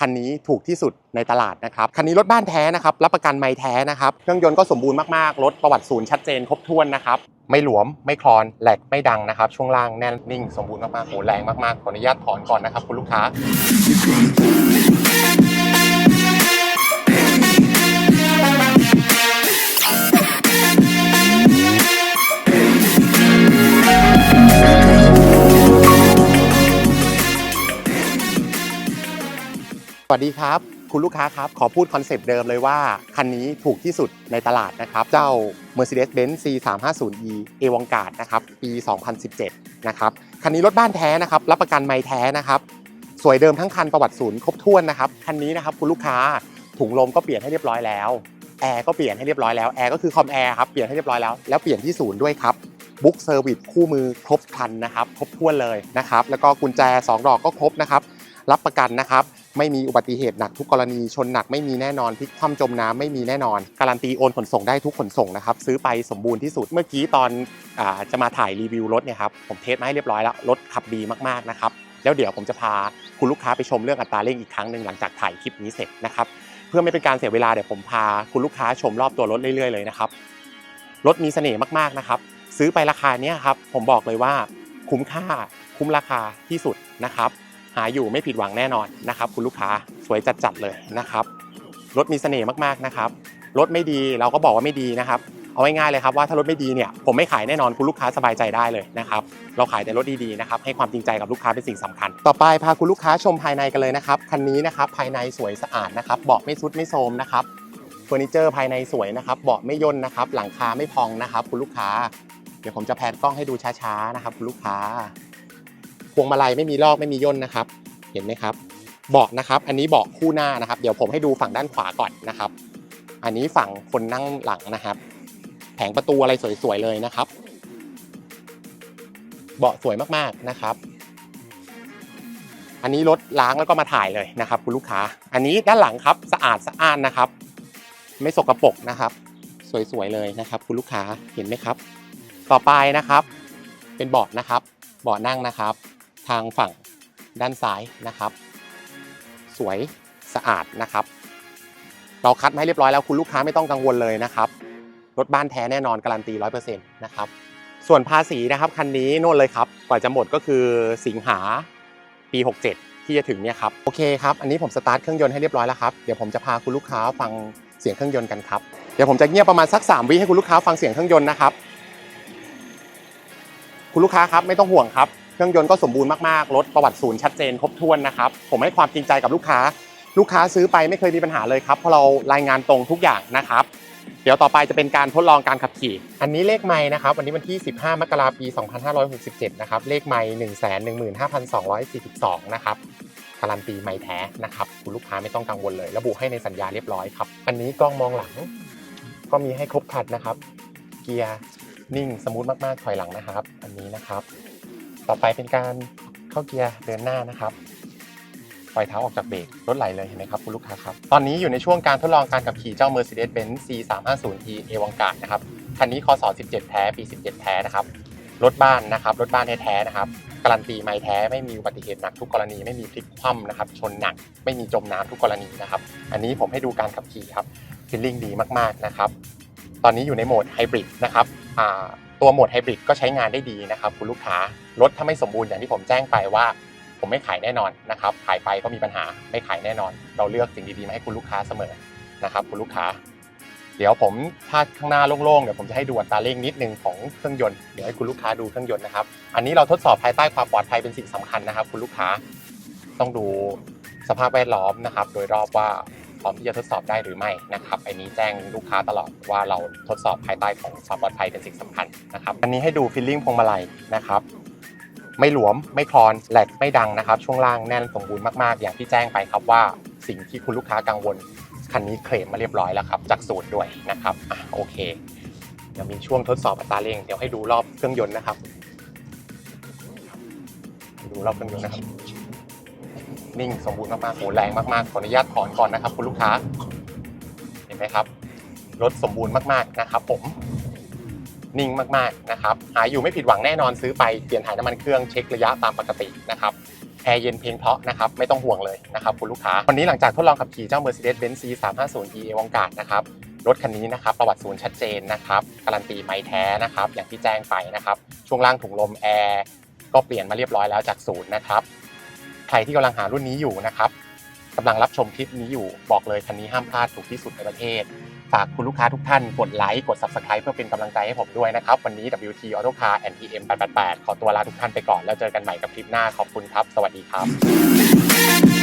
คันนี้ถูกที่สุดในตลาดนะครับ คันนี้รถบ้านแท้นะครับ รับประกันไม้แท้นะครับ เครื่องยนต์ก็สมบูรณ์มากๆ รถประวัติศูนย์ชัดเจนครบถ้วนนะครับ ไม่หลวม ไม่คลอน แหลก ไม่ดังนะครับ ช่วงล่างแน่นนิ่ง สมบูรณ์มากๆโหแรงมากๆ ขออนุญาตถอนก่อนนะครับคุณลูกค้า สวัสดีครับ คุณลูกค้าครับ ขอพูดคอนเซปต์เดิมเลยว่า คันนี้ถูกที่สุดในตลาดนะครับ เจ้า Mercedes-Benz C350e a v a n g a r d นะครับ ปี 2017 นะครับ คันนี้รถบ้านแท้นะครับ รับประกันไม่แท้นะครับ สวยเดิมทั้งคันประวัติศูนย์ครบถ้วนนะครับ คันนี้นะครับคุณลูกค้าถุงลมก็เปลี่ยนให้เรียบร้อยแล้ว แอร์ก็เปลี่ยนให้เรียบร้อยแล้ว แอร์ก็คือคอมแอร์ครับ เปลี่ยนให้เรียบร้อยแล้ว แล้วเปลี่ยนที่ศูนย์ด้วยครับบุ๊กเซอร์วิสคู่มือครบคันนะครับ ครบถ้วนเลยนะครับ แล้วก็กุญแจ 2 ดอกก็ครบนะครับ รับประกันนะครับ ไม่มีอุบัติเหตุหนักทุกกรณีชนหนักไม่มีแน่นอนพลิกคว่ำจมน้ำไม่มีแน่นอน การันตีโอนขนส่งได้ทุกขนส่งนะครับซื้อไปสมบูรณ์ที่สุดเมื่อกี้ตอนอจะมาถ่ายรีวิวรถเนี่ยครับผมเทสมาให้เรียบร้อยแล้วรถขับดีมากๆนะครับแล้วเดี๋ยวผมจะพาคุณลูกค้าไปชมเรื่องอัตราเร่งอีกครั้งหนึ่งหลังจากถ่ายคลิปนี้เสร็จนะครับเพื่อไม่เป็นการเสียเวลาเดี๋ยวผมพาคุณลูกค้าชมรอบตัวรถเรื่อยๆเลยนะครับรถมีเสน่ห์มากๆนะครับซื้อไปราคาเนี้ยครับผมบอกเลยว่าคุ้มค่าคุ้มราคาที่สุดนะครับาอยู่ไม่ผิดหวังแน่นอนนะครับคุณลูกค้าสวยจัดๆเลยนะครับรถมีเสน่ห์มากๆนะครับรถไม่ดีเราก็บอกว่าไม่ดีนะครับเอาง่ายๆเลยครับว่าถ้ารถไม่ดีเนี่ยผมไม่ขายแน่นอนคุณลูกค้าสบายใจได้เลยนะครับเราขายแต่รถดีๆนะครับให้ความจริงใจกับลูกค้าเป็นสิ่งสำคัญ ต่อไปพาคุณลูกค้าชมภายในกันเลยนะครับคันนี้นะครับภายในสวยสะอาดนะครับเบาะไม่ซุดไม่โทมนะครับเฟอร์นิเจอร์ภายในสวยนะครับเบาะไม่ย่นนะครับหลังคาไม่พองนะครับคุณลูกค้า เดี๋ยวผมจะแพนกล้องให้ดูช้าๆนะครับคุณลูกค้า วงมาลัยไม่มีลอกไม่มีย่นนะครับ เห็นไหมครับเบาะนะครับ อันนี้เบาะคู่หน้านะครับ เดี๋ยวผมให้ดูฝั่งด้านขวาก่อนนะครับ อันนี้ฝั่งคนนั่งหลังนะครับ แผงประตูอะไรสวยๆเลยนะครับ เบาะสวยมากๆนะครับ อันนี้รถล้างแล้วก็มาถ่ายเลยนะครับ คุณลูกค้า อันนี้ด้านหลังครับสะอาดสะอ้านนะครับ ไม่สกปรกนะครับ สวยๆเลยนะครับ คุณลูกค้าเห็นไหมครับ ต่อไปนะครับ เป็นเบาะนะครับ เบาะนั่งนะครับ ทางฝั่งด้านซ้ายนะครับ สวยสะอาดนะครับ เราคัดมาให้เรียบร้อยแล้วคุณลูกค้าไม่ต้องกังวลเลยนะครับรถบ้านแท้แน่นอนการันตี 100%นะครับ ส่วนภาษีนะครับคันนี้โน่นเลยครับ กว่าจะหมดก็คือสิงหาปี 67 ที่จะถึงเนี่ยครับ โอเคครับ อันนี้ผมสตาร์ทเครื่องยนต์ให้เรียบร้อยแล้วครับ เดี๋ยวผมจะพาคุณลูกค้าฟังเสียงเครื่องยนต์กันครับ เดี๋ยวผมจะเงียบประมาณสัก 3 วิให้คุณลูกค้าฟังเสียงเครื่องยนต์นะครับ คุณลูกค้าครับไม่ต้องห่วงครับ เครื่องยนต์ก็สมบูรณ์มากๆ รถประวัติศูนย์ชัดเจนครบถ้วนนะครับ ผมให้ความจริงใจกับลูกค้า ลูกค้าซื้อไปไม่เคยมีปัญหาเลยครับ เพราะเรารายงานตรงทุกอย่างนะครับ เดี๋ยวต่อไปจะเป็นการทดลองการขับขี่ อันนี้เลขไม้นะครับ วันนี้วันที่ 15 มกราคมปี 2567 นะครับ เลขไม้115,242 นะครับการันตีไม้แท้นะครับ คุณลูกค้าไม่ต้องกังวลเลย ระบุให้ในสัญญาเรียบร้อยครับ อันนี้กล้องมองหลัง ก็มีให้ครบครันนะครับ เกียร์นิ่งสมูทมากๆถอยหลังนะครับ อันนี้นะครับ ต่อไปเป็นการเข้าเกียร์เดินหน้านะครับ ปล่อยเท้าออกจากเบรกรถไหลเลยเห็นไหมครับคุณลูกค้าครับ ตอนนี้อยู่ในช่วงการทดลองการขับขี่เจ้า Mercedes-Benz C350e a v a n g a r d นะครับ คันนี้คศ17 แท้ปี 17 แท้นะครับ รถบ้านนะครับ รถบ้านแท้ๆนะครับ การันตีไม่แท้ไม่มีอุบัติเหตุหนักทุกกรณี ไม่มีพลิกคว่ำนะครับ ชนหนัก ไม่มีจมน้ำทุกกรณีนะครับ อันนี้ผมให้ดูการขับขี่ครับฟีลลิ่งดีมากๆนะครับ ตอนนี้อยู่ในโหมดไฮบริดนะครับอ่า ตัวโหมดไฮบริดก็ใช้งานได้ดีนะครับคุณลูกค้ารถถ้าไม่สมบูรณ์อย่างที่ผมแจ้งไปว่า ผมไม่ขายแน่นอนนะครับขายไปก็มีปัญหาไม่ขายแน่นอน เราเลือกสิ่งดีๆมาให้คุณลูกค้าเสมอนะครับคุณลูกค้า เดี๋ยวผมถ้าข้างหน้าโล่งๆเดี๋ยวผมจะให้ดูอัตราเร่งนิดนึงของเครื่องยนต์เดี๋ยวให้คุณลูกค้าดูเครื่องยนต์นะครับอันนี้เราทดสอบภายใต้ความปลอดภัยเป็นสิ่งสำคัญนะครับ คุณลูกค้าต้องดูสภาพแวดล้อมนะครับ โดยรอบว่า พร้อมที่จะทดสอบได้หรือไม่นะครับอันนี้แจ้งลูกค้าตลอดว่าเราทดสอบภายใต้ของความปลอดภัยเป็นสิ่งสำคัญนะครับอันนี้ให้ดูฟีลลิ่งพวงมาลัยนะครับไม่หลวมไม่คลอนแหลกไม่ดังนะครับ ช่วงล่างแน่นสมบูรณ์มากๆ อย่างที่แจ้งไปครับว่าสิ่งที่คุณลูกค้ากังวลคันนี้เคลมมาเรียบร้อยแล้วครับ จากศูนย์ด้วยนะครับอะโอเค เดี๋ยวมีช่วงทดสอบอัตราเร่ง เดี๋ยวให้ดูรอบเครื่องยนต์นะครับ ดูรอบเครื่องยนต์นะครับ นิ่งสมบูรณ์มากๆโหแรงมากๆขออนุญาตถอนก่อนนะครับ คุณลูกค้า เห็นไหมครับรถสมบูรณ์มากๆนะครับ ผม นิ่งมากๆนะครับ หาอยู่ไม่ผิดหวังแน่นอนซื้อไปเปลี่ยนถ่ายน้ำมันเครื่องเช็คระยะตามปกตินะครับแอร์เย็นเพลงเพราะนะครับไม่ต้องห่วงเลยนะครับคุณลูกค้า วันนี้หลังจากทดลองขับขี่เจ้า Mercedes-Benz C350e a v a n g a r d นะครับรถคันนี้นะครับประวัติศูนย์ชัดเจนนะครับการันตีไม้แท้นะครับอย่างที่แจ้งไปนะครับช่วงล่างถุงลมแอร์ก็เปลี่ยนมาเรียบร้อยแล้วจากศูนย์นะครับ ใครที่กำลังหารุ่นนี้อยู่นะครับกำลังรับชมคลิปนี้อยู่บอกเลยคันนี้ห้ามพลาดถูกที่สุดในประเทศ ฝากคุณลูกค้าทุกท่านกดไลค์กด Subscribe เพื่อเป็นกำลังใจให้ผมด้วยนะครับ วันนี้ WT Auto Car NPM 888ขอตัวลาทุกท่านไปก่อนแล้วเจอกันใหม่กับคลิปหน้าขอบคุณครับ สวัสดีครับ